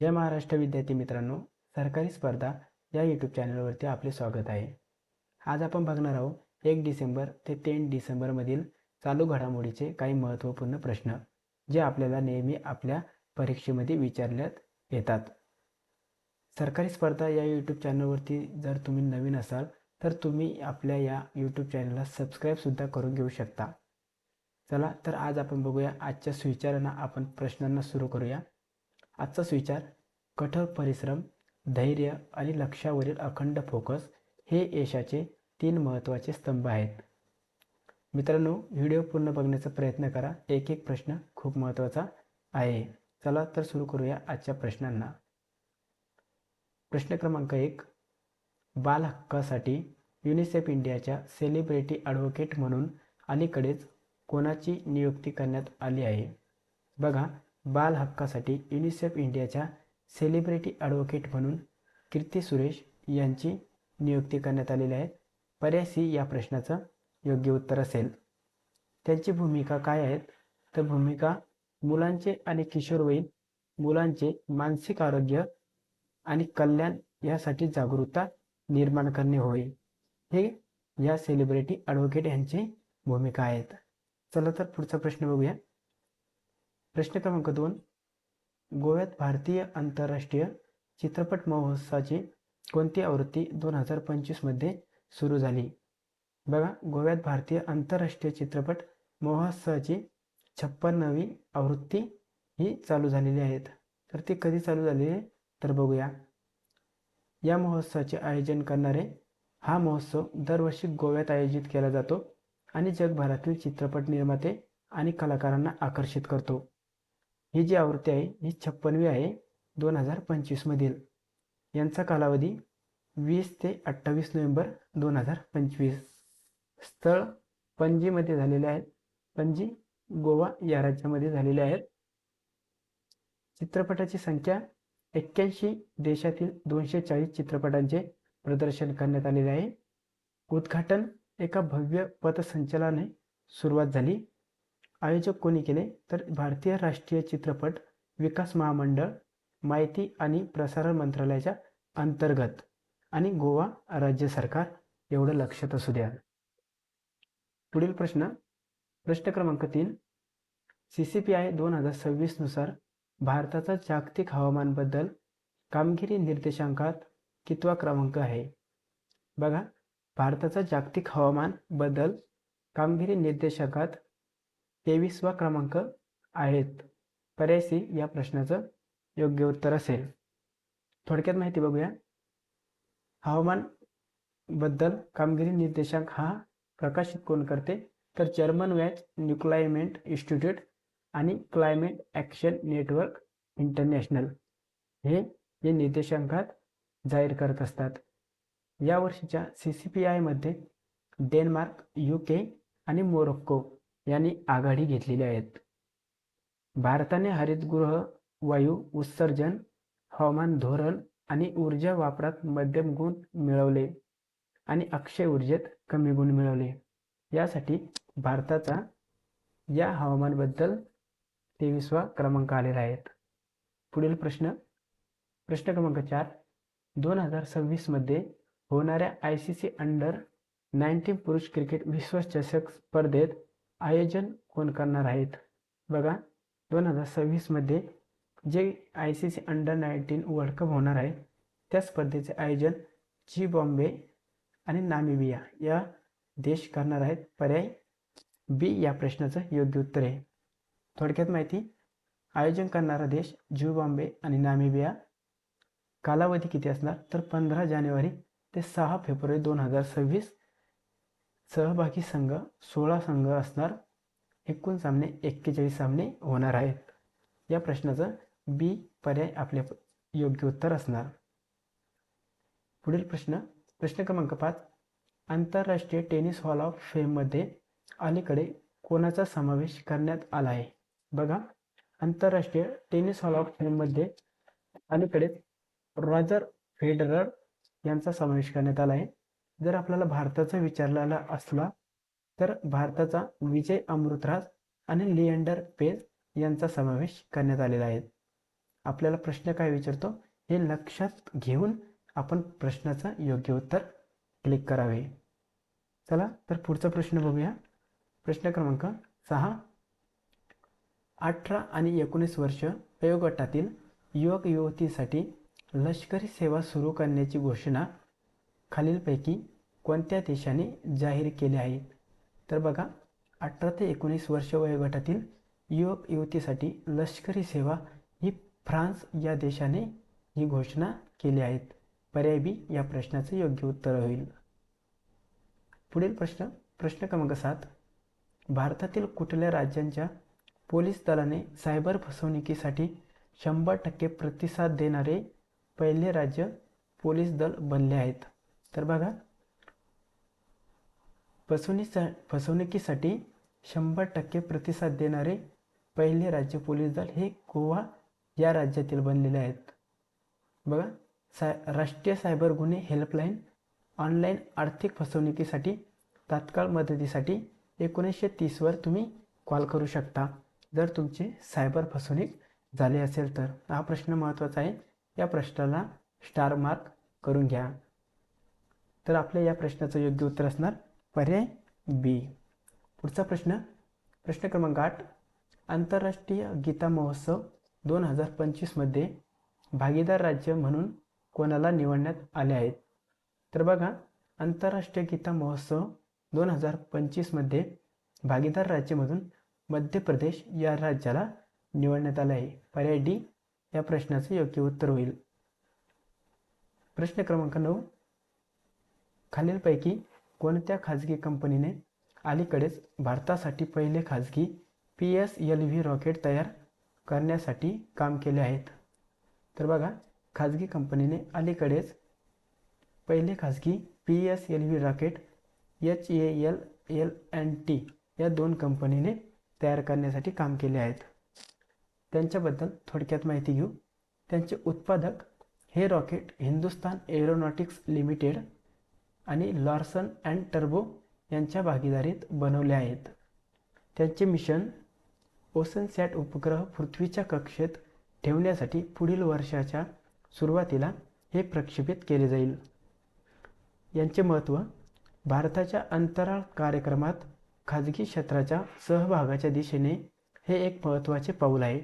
जय महाराष्ट्र विद्यार्थी मित्रांनो सरकारी स्पर्धा या यूट्यूब चॅनलवरती आपले स्वागत आहे. आज आपण बघणार आहोत एक डिसेंबर ते तीन डिसेंबरमधील चालू घडामोडीचे काही महत्त्वपूर्ण प्रश्न जे आपल्याला नेहमी आपल्या परीक्षेमध्ये विचारण्यात येतात. सरकारी स्पर्धा या यूट्यूब चॅनलवरती जर तुम्ही नवीन असाल तर तुम्ही आपल्या या यूट्यूब चॅनलला सबस्क्राईबसुद्धा करून घेऊ शकता. चला तर आज आपण बघूया आजच्या सुविचारांना आपण प्रश्नांना सुरू करूया. आजचा सुविचार कठोर परिश्रम धैर्य आणि लक्ष्यावरील अखंड फोकस हे यशाचे तीन महत्त्वाचे स्तंभ आहेत. मित्रांनो व्हिडिओ पूर्ण बघण्याचा प्रयत्न करा. एक एक प्रश्न खूप महत्त्वाचा आहे. चला तर सुरू करूया आजच्या प्रश्नांना. प्रश्न क्रमांक एक बाल हक्कासाठी युनिसेफ इंडियाच्या सेलिब्रिटी ॲडव्होकेट म्हणून अलीकडेच कोणाची नियुक्ती करण्यात आली आहे? बघा बाल हक्कासाठी युनिसेफ इंडियाच्या सेलिब्रिटी ॲडव्होकेट म्हणून कीर्ती सुरेश यांची नियुक्ती करण्यात आलेली आहे. पर्याय सी या प्रश्नाचं योग्य उत्तर असेल. त्यांची भूमिका काय आहेत? तर भूमिका मुलांचे आणि किशोरवयीन मुलांचे मानसिक आरोग्य आणि कल्याण यासाठी जागरूकता निर्माण करणे होय. हे या सेलिब्रिटी ॲडव्होकेट यांची भूमिका आहेत. चला तर पुढचा प्रश्न बघूया. प्रश्न क्रमांक दोन. गोव्यात भारतीय आंतरराष्ट्रीय चित्रपट महोत्सवाची कोणती आवृत्ती दोन हजार पंचवीसमध्ये सुरू झाली? बघा गोव्यात भारतीय आंतरराष्ट्रीय चित्रपट महोत्सवाची छप्पन्नवी आवृत्ती ही चालू झालेली आहेत तर ती कधी चालू झालेली आहे? तर बघूया. या महोत्सवाचे आयोजन करणारे हा महोत्सव दरवर्षी गोव्यात आयोजित केला जातो आणि जगभरातील चित्रपट निर्माते आणि कलाकारांना आकर्षित करतो. ही जी आवृत्ती आहे ही छप्पनवी आहे दोन हजार पंचवीसमधील यांचा कालावधी वीस ते अठ्ठावीस नोव्हेंबर दोन हजार पंचवीस. स्थळ पणजीमध्ये झालेले आहेत. पणजी गोवा या राज्यामध्ये झालेले आहेत. चित्रपटाची संख्या एक्क्याऐंशी देशातील दोनशे चाळीस चित्रपटांचे प्रदर्शन करण्यात आलेले आहे. उद्घाटन एका भव्य पथसंचलनाने सुरुवात झाली. आयोजक कोणी केले? तर भारतीय राष्ट्रीय चित्रपट विकास महामंडळ माहिती आणि प्रसारण मंत्रालयाच्या अंतर्गत आणि गोवा राज्य सरकार. एवढं लक्षात असू द्या. पुढील प्रश्न. प्रश्न क्रमांक तीन. सी सी पी आय दोन हजार सव्वीसनुसार भारताचा जागतिक हवामानबद्दल कामगिरी निर्देशांकात कितवा क्रमांक आहे? बघा भारताचा जागतिक हवामान बदल कामगिरी निर्देशांकात तेवीसवा क्रमांक आहेत. पर्याय सी या प्रश्नाचं योग्य उत्तर असेल. थोडक्यात माहिती बघूया. हवामानबद्दल कामगिरी निर्देशांक हा प्रकाशित कोण करते? तर जर्मन वॅच न्यूक्लायमेंट इन्स्टिट्यूट आणि क्लायमेट ॲक्शन नेटवर्क इंटरनॅशनल हे हे निर्देशांकात जाहीर करत असतात. या वर्षीच्या सी सी पी आयमध्ये डेन्मार्क यू के आणि मोरोक्को यांनी आघाडी घेतलेली आहेत. भारताने हरितगृह वायू उत्सर्जन हवामान धोरण आणि ऊर्जा वापरात मध्यम गुण मिळवले आणि अक्षय ऊर्जेत कमी गुण मिळवले. यासाठी भारताचा या हवामानबद्दल तेवीसवा क्रमांक आलेला आहे. पुढील प्रश्न प्रश्न क्रमांक चार. दोन हजार सव्वीसमध्ये होणाऱ्या I C C under nineteen पुरुष क्रिकेट विश्वचषक स्पर्धेत आयोजन कोण करणार आहेत? बघा दोन हजार सव्वीसमध्ये जे I C C under nineteen world cup होणार आहे त्या स्पर्धेचे आयोजन जी बॉम्बे आणि नामिबिया या देश करणार आहेत. पर्याय बी या प्रश्नाचं योग्य उत्तर आहे. थोडक्यात माहिती आयोजन करणारा देश जू बॉम्बे आणि नामिबिया. कालावधी किती असणार? तर पंधरा जानेवारी ते सहा फेब्रुवारी दोन हजार सव्वीस सहभागी संघ सोळा संघ असणार. एकूण सामने एक्केचाळीस सामने होणार आहेत. या प्रश्नाचं बी पर्याय आपले योग्य उत्तर असणार. पुढील प्रश्न प्रश्न क्रमांक पाच. आंतरराष्ट्रीय टेनिस हॉल ऑफ फेममध्ये अलीकडे कोणाचा समावेश करण्यात आला आहे? बघा आंतरराष्ट्रीय टेनिस हॉल ऑफ फेममध्ये अलीकडे रॉजर फेडरर यांचा समावेश करण्यात आला आहे. जर आपल्याला भारताचा विचारलेला असला तर भारताचा विजय अमृतराज आणि लिएंडर पेज यांचा समावेश करण्यात आलेला आहे. आपल्याला प्रश्न काय विचारतो? हे लक्षात घेऊन आपण प्रश्नाचं योग्य उत्तर क्लिक करावे. चला तर पुढचा प्रश्न बघूया. प्रश्न क्रमांक सहा. अठरा आणि एकोणीस वर्ष वयोगटातील युवक युवतीसाठी लष्करी सेवा सुरू करण्याची घोषणा खालीलपैकी कोणत्या देशाने जाहीर केले आहेत तर बघा अठरा ते एकोणीस वर्ष वयोगटातील युवक युवतीसाठी लष्करी सेवा ही फ्रान्स या देशाने ही घोषणा केली आहेत पर्याय बी या प्रश्नाचं योग्य उत्तर होईल. पुढील प्रश्न प्रश्न क्रमांक सात. भारतातील कुठल्या राज्यांच्या पोलीस दलाने सायबर फसवणुकीसाठी शंभर टक्के प्रतिसाद देणारे पहिले राज्य पोलीस दल बनले आहेत? तर बघा. फसवणीसा फसवणुकीसाठी शंभर टक्के प्रतिसाद देणारे पहिले राज्य पोलीस दल हे गोवा या राज्यातील बनलेले आहेत. बघा. साय राष्ट्रीय सायबर गुन्हे हेल्पलाईन ऑनलाईन आर्थिक फसवणुकीसाठी तात्काळ मदतीसाठी एकोणीसशे तीसवर तुम्ही कॉल करू शकता. जर तुमची सायबर फसवणूक झाली असेल तर. हा प्रश्न महत्त्वाचा आहे. या प्रश्नाला स्टार मार्क करून घ्या. तर आपल्या या प्रश्नाचं योग्य उत्तर असणार पर्याय बी पुढचा प्रश्न प्रश्न क्रमांक आठ आंतरराष्ट्रीय गीता महोत्सव दोन हजार पंचवीसमध्ये भागीदार राज्य म्हणून कोणाला निवडण्यात आले आहेत? तर बघा आंतरराष्ट्रीय गीता महोत्सव दोन हजार पंचवीसमध्ये भागीदार राज्यामधून मध्य प्रदेश या राज्याला निवडण्यात आलं आहे. पर्याय डी या प्रश्नाचं योग्य उत्तर होईल. प्रश्न क्रमांक नऊ खालीलपैकी कोणत्या खाजगी कंपनीने अलीकडेच भारतासाठी पहिले खाजगी P S L V rocket तयार करण्यासाठी काम केले आहेत? तर बघा खाजगी कंपनीने अलीकडेच पहिले खाजगी P S L V rocket H A L L and T या दोन कंपनीने तयार करण्यासाठी काम केले आहेत. त्यांच्याबद्दल थोडक्यात माहिती घेऊ. त्यांचे उत्पादक हे रॉकेट हिंदुस्तान एरोनॉटिक्स लिमिटेड आणि लॉर्सन अँड टर्बो यांच्या भागीदारीत बनवले आहेत. त्यांचे मिशन ओसन सॅट उपग्रह पृथ्वीच्या कक्षेत ठेवण्यासाठी पुढील वर्षाच्या सुरुवातीला हे प्रक्षेपित केले जाईल. यांचे महत्त्व भारताच्या अंतराळ कार्यक्रमात खाजगी क्षेत्राच्या सहभागाच्या दिशेने हे एक महत्त्वाचे पाऊल आहे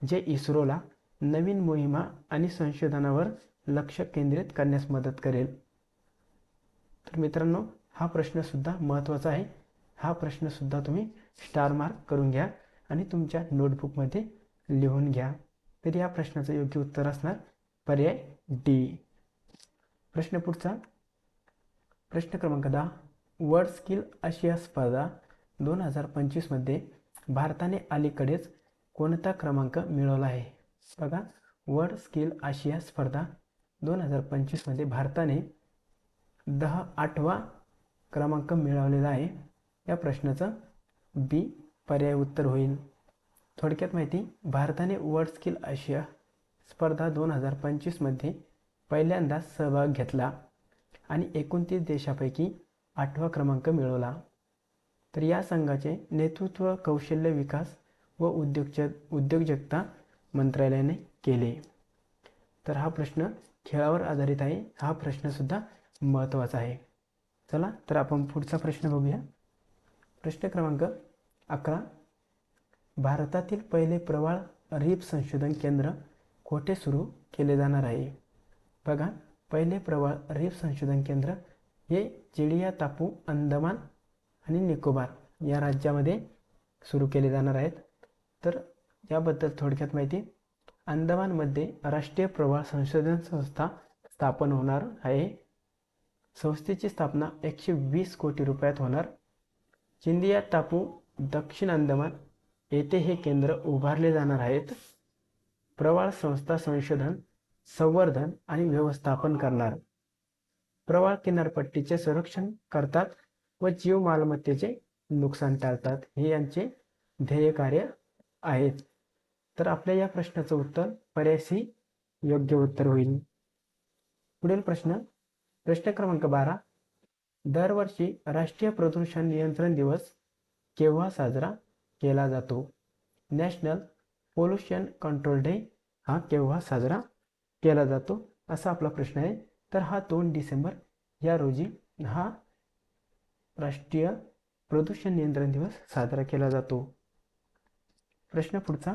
जे इस्रोला नवीन मोहिमा आणि संशोधनावर लक्ष केंद्रित करण्यास मदत करेल. तर मित्रांनो हा प्रश्नसुद्धा महत्त्वाचा आहे. हा प्रश्नसुद्धा तुम्ही स्टार मार्क करून घ्या आणि तुमच्या नोटबुकमध्ये लिहून घ्या. तर या प्रश्नाचं योग्य उत्तर असणार पर्याय डी प्रश्न पुढचा. प्रश्न क्रमांक दहा. वर्ल्ड स्किल आशिया स्पर्धा दोन हजार पंचवीसमध्ये भारताने अलीकडेच कोणता क्रमांक मिळवला आहे? बघा वर्ल्ड स्किल आशिया स्पर्धा दोन हजार पंचवीसमध्ये भारताने दहा आठवा क्रमांक मिळवलेला आहे. या प्रश्नाचं बी पर्याय उत्तर होईल. थोडक्यात माहिती भारताने वर्ल्ड स्किल आशिया स्पर्धा दोन हजार पंचवीसमध्ये पहिल्यांदा सहभाग घेतला आणि एकोणतीस देशापैकी आठवा क्रमांक मिळवला. तर या संघाचे नेतृत्व कौशल्य विकास व उद्योगच उद्योजकता मंत्रालयाने केले. तर हा प्रश्न खेळावर आधारित आहे. हा प्रश्नसुद्धा महत्त्वाचा आहे. चला तर आपण पुढचा प्रश्न बघूया. प्रश्न क्रमांक अकरा. भारतातील पहिले प्रवाळ रीप संशोधन केंद्र कोठे सुरू केले जाणार आहे? बघा पहिले प्रवाळ रीप संशोधन केंद्र हे चिडिया तापू अंदमान आणि निकोबार या राज्यामध्ये सुरू केले जाणार आहेत. तर याबद्दल थोडक्यात माहिती अंदमानमध्ये राष्ट्रीय प्रवाळ संशोधन संस्था स्थापन होणार आहे. संस्थेची स्थापना एकशे वीस कोटी रुपयात होणार. चिंदिया टापू दक्षिण अंदमान येथे हे केंद्र उभारले जाणार आहेत. प्रवाळ संस्था संशोधन संवर्धन आणि व्यवस्थापन करणार. प्रवाळ किनारपट्टीचे संरक्षण करतात व जीव मालमत्तेचे नुकसान टाळतात. हे यांचे ध्येय कार्य आहेत. तर आपल्या या प्रश्नाचं उत्तर पर्याय योग्य उत्तर होईल. पुढील प्रश्न प्रश्न क्रमांक बारा. दरवर्षी राष्ट्रीय प्रदूषण नियंत्रण दिवस केव्हा साजरा केला जातो? नॅशनल पोल्युशन कंट्रोल डे हा केव्हा साजरा केला जातो? असा आपला प्रश्न आहे. तर हा दोन डिसेंबर या रोजी हा राष्ट्रीय प्रदूषण नियंत्रण दिवस साजरा केला जातो. प्रश्न पुढचा.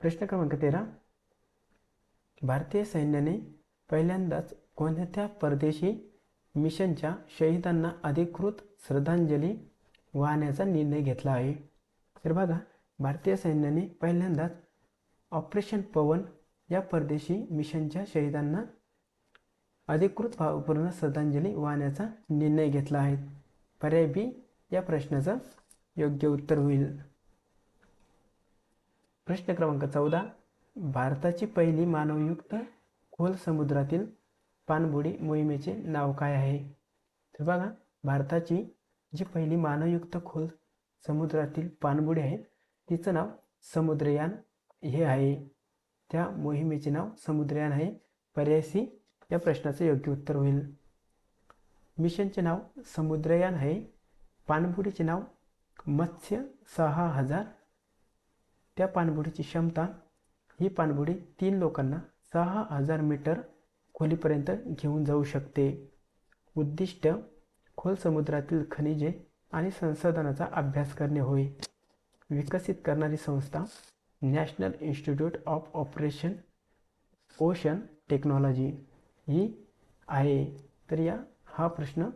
प्रश्न क्रमांक तेरा. भारतीय सैन्याने पहिल्यांदाच कोणत्या परदेशी मिशनच्या शहीदांना अधिकृत श्रद्धांजली वाहण्याचा निर्णय घेतला आहे? तर बघा भारतीय सैन्याने पहिल्यांदाच ऑपरेशन पवन या परदेशी मिशनच्या शहीदांना अधिकृत भावपूर्ण श्रद्धांजली वाहण्याचा निर्णय घेतला आहे. पर्याय बी या प्रश्नाचं योग्य उत्तर होईल. प्रश्न क्रमांक चौदा भारताची पहिली मानवयुक्त खोल समुद्रातील पाणबुडी मोहिमेचे नाव काय आहे? तर बघा भारताची जी पहिली मानवयुक्त खोल समुद्रातील पाणबुडी आहे तिचं नाव समुद्रयान हे आहे. त्या मोहिमेचे नाव समुद्रयान आहे. पर्याय सी या प्रश्नाचं योग्य उत्तर होईल. मिशनचे नाव समुद्रयान आहे. पाणबुडीचे नाव मत्स्य सहा हजार. त्या पाणबुडीची क्षमता ही पाणबुडी तीन लोकांना सहा हजार मीटर खोलीपर्यंत घेऊन जाऊ शकते. उद्दिष्ट खोल समुद्रातील खनिजे आणि संसाधनाचा अभ्यास करणे होय. विकसित करणारी संस्था National Institute of Operation Ocean Technology. ही आहे. तर या हा प्रश्न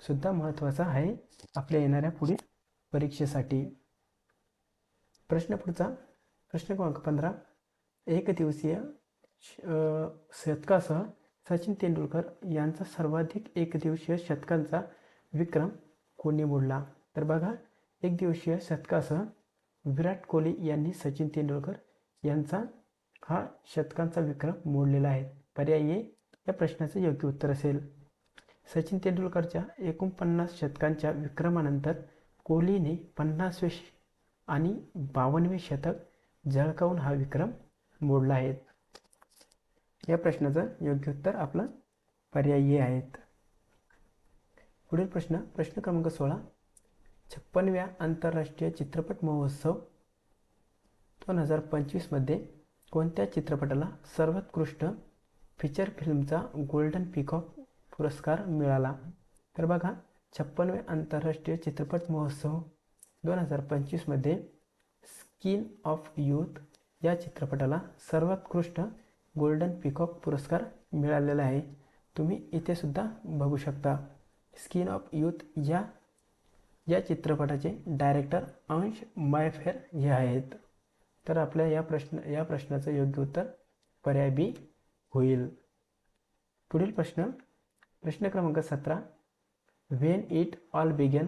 सुद्धा महत्त्वाचा आहे आपल्या येणाऱ्या पुढील परीक्षेसाठी. प्रश्न पुढचा प्रश्न क्रमांक पंधरा. एक दिवसीय शतकासह सचिन तेंडुलकर यांचा सर्वाधिक एकदिवसीय शतकांचा विक्रम कोणी मोडला? तर बघा एकदिवसीय शतकासह विराट कोहली यांनी सचिन तेंडुलकर यांचा हा शतकांचा विक्रम मोडलेला आहे. पर्याय या प्रश्नाचं योग्य उत्तर असेल. सचिन तेंडुलकरच्या एकोणपन्नास शतकांच्या विक्रमानंतर कोहलीने पन्नासवे आणि बावनवे शतक झळकावून हा विक्रम मोडला आहे. या प्रश्नाचं योग्य उत्तर आपलं पर्यायी आहेत. पुढील प्रश्न प्रश्न क्रमांक सोळा. छप्पनव्या आंतरराष्ट्रीय चित्रपट महोत्सव दोन हजार पंचवीसमध्ये कोणत्या चित्रपटाला सर्वोत्कृष्ट फीचर फिल्मचा गोल्डन पिकॉक पुरस्कार मिळाला? तर बघा छप्पनवे आंतरराष्ट्रीय चित्रपट महोत्सव दोन हजार पंचवीसमध्ये स्किन ऑफ यूथ या चित्रपटाला सर्वोत्कृष्ट गोल्डन पिकॉक पुरस्कार मिळालेला आहे. तुम्ही इथे सुद्धा बघू शकता. स्किन ऑफ यूथ या या चित्रपटाचे डायरेक्टर अंश मायफेर हे आहेत. तर आपल्या या प्रश्न या प्रश्नाचं योग्य उत्तर पर्याय बी होईल. पुढील प्रश्न प्रश्न क्रमांक सतरा. वेन इट ऑल बिगन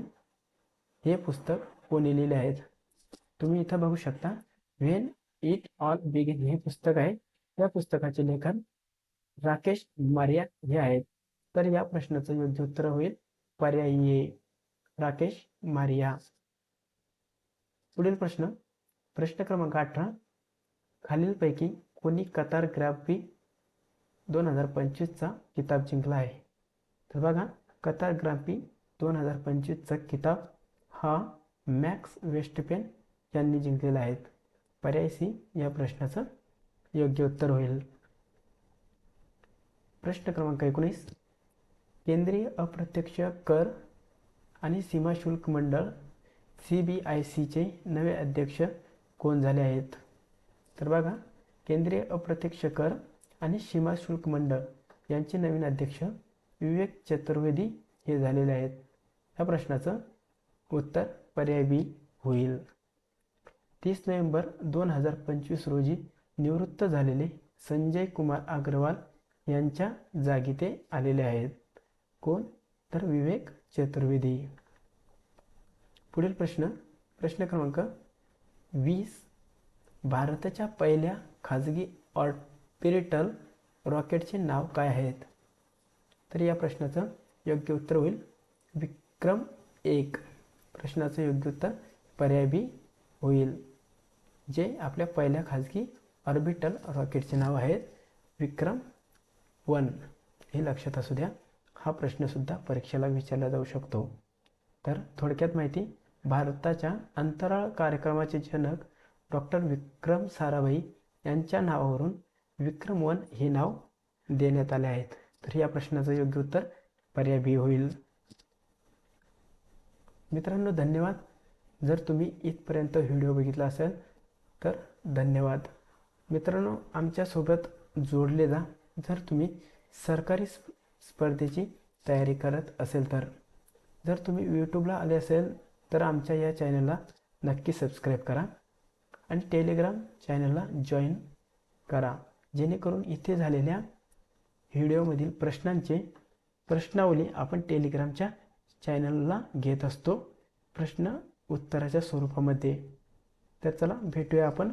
हे पुस्तक कोणी लिहिले आहेत तुम्ही इथं बघू शकता. वेन इट ऑल बिगन हे पुस्तक आहे. या पुस्तकाचे लेखन राकेश मारिया हे आहेत. तर या प्रश्नाचं योग्य उत्तर होईल. पर्यायी राकेश मारिया. पुढील प्रश्न. प्रश्न क्रमांक अठरा. खालीलपैकी कोणी कतार ग्राफी दोन हजार पंचवीसचा किताब जिंकला आहे? तर बघा कतार ग्राफी दोन हजार पंचवीसचा किताब हा मॅक्स वेस्टपेन यांनी जिंकलेला आहे. पर्याय सी या प्रश्नाचं योग्य उत्तर होईल. प्रश्न क्रमांक एकोणीस. केंद्रीय अप्रत्यक्ष कर आणि सीमा शुल्क मंडळ सी बी आय सीचे नवे अध्यक्ष कोण झाले आहेत? तर बघा केंद्रीय अप्रत्यक्ष कर आणि सीमा शुल्क मंडळ यांचे नवीन अध्यक्ष विवेक चतुर्वेदी हे झालेले आहेत. ह्या प्रश्नाचं उत्तर पर्याय बी होईल. तीस नोव्हेंबर दोन हजार पंचवीस रोजी निवृत्त झालेले संजय कुमार अग्रवाल यांच्या जागी ते आलेले आहेत. कोण? तर विवेक चतुर्वेदी. पुढील प्रश्न प्रश्न क्रमांक वीस. भारताच्या पहिल्या खाजगी ऑर्बिटल रॉकेटचे नाव काय आहेत? तर या प्रश्नाचं योग्य उत्तर होईल विक्रम एक. प्रश्नाचं योग्य उत्तर पर्याय बी होईल. जे आपल्या पहिल्या खाजगी ऑर्बिटल रॉकेटचे नाव आहेत विक्रम वन. हे लक्षात असू द्या. हा प्रश्नसुद्धा परीक्षेला विचारला जाऊ शकतो. तर थोडक्यात माहिती भारताच्या अंतराळ कार्यक्रमाचे जनक डॉक्टर विक्रम साराभाई यांच्या नावावरून विक्रम वन हे नाव देण्यात आले आहेत तर या प्रश्नाचं योग्य उत्तर पर्याय बी होईल. मित्रांनो धन्यवाद. जर तुम्ही इथपर्यंत व्हिडिओ बघितला असेल तर धन्यवाद. मित्रांनो आमच्यासोबत जोडले जा जर तुम्ही सरकारी स्प स्पर्धेची तयारी करत असेल तर जर तुम्ही यूट्यूबला आले असेल तर आमच्या या चॅनलला नक्की सबस्क्राईब करा आणि टेलिग्राम चॅनलला जॉईन करा जेणेकरून इथे झालेल्या व्हिडिओमधील प्रश्नांचे प्रश्नावली आपण टेलिग्रामच्या चॅनलला घेत असतो. प्रश्न उत्तराच्या स्वरूपामध्ये. तर चला भेटूया आपण